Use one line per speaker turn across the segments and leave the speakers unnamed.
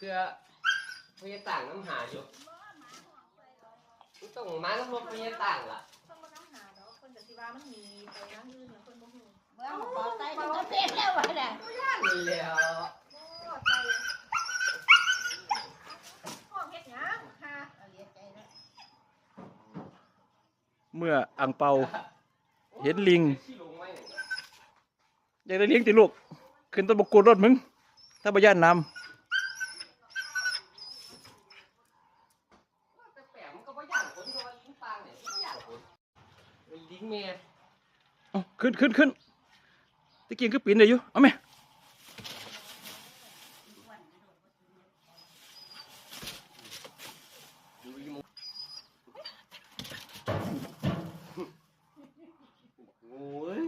พื่อเพื่อต่างน้ำหาอยู่ต้องมาน้ำรถเพื่อต่างล่ะ
ต้องมาน้ำหาเนาะคนกับสิว่ามันมีไปนั่งยืนเนี่ยคนบ่ฮู้
เมื่อมาขอใส่ถึงจะเป็นแล้ววะเนี่ย
นี่แล้ว
โอ้ใจห้องเฮ็ดหยังฮะ
เอาเหรียญใจแล้ว
เมื่ออังเปาเห็นลิง
ที่ลงไว้เนี่ย
อยากได้เลี้ยงติลูกขึ้นต้นบกกูดรถมึง ถ้าบ่ย่านน
แต่แปะมันก็บ่ย่างคนเพราะว่าลิงต่างเนี่ยบ่ย่างคนมันลิงแม่ำ
เอาขึ้นขึ้นขึ้นตะกี้คือปีนได้อยู่เอาไหม
ดูอีหมูโอ้ย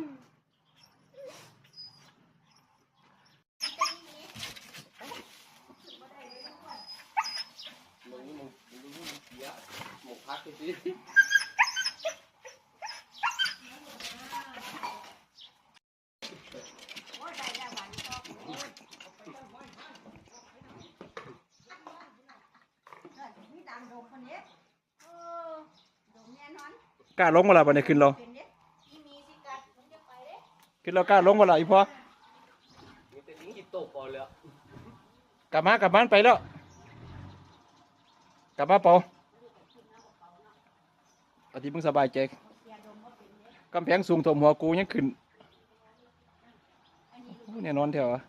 มึงนี่มึงมึงนี่มึงเสียหมกพักสิ
โอ้ยได้แล้ววันนี้ก็โอ้ยมีดังดงคนนี้เออดงแน่นอน
ก ล้าลงมาละบันนี้ขึ้นเรา
เป็นเด็กที่มีสิกัดมันจะไปเด้
ขึ้นเรากล้าลงมาละอีพอ
มีแต่ลิงจิตตกก่อนเลยอะ
กลับมากลับบ้านไปแล้ว กลับมาเปาปฏิมึงสบายใจ
เสียดมว่าเป็นเด็ก
กำแพงสูงถ่วมหัวกูยังขึ้น
อันนี้
โอ้แน่นอนแถวอะ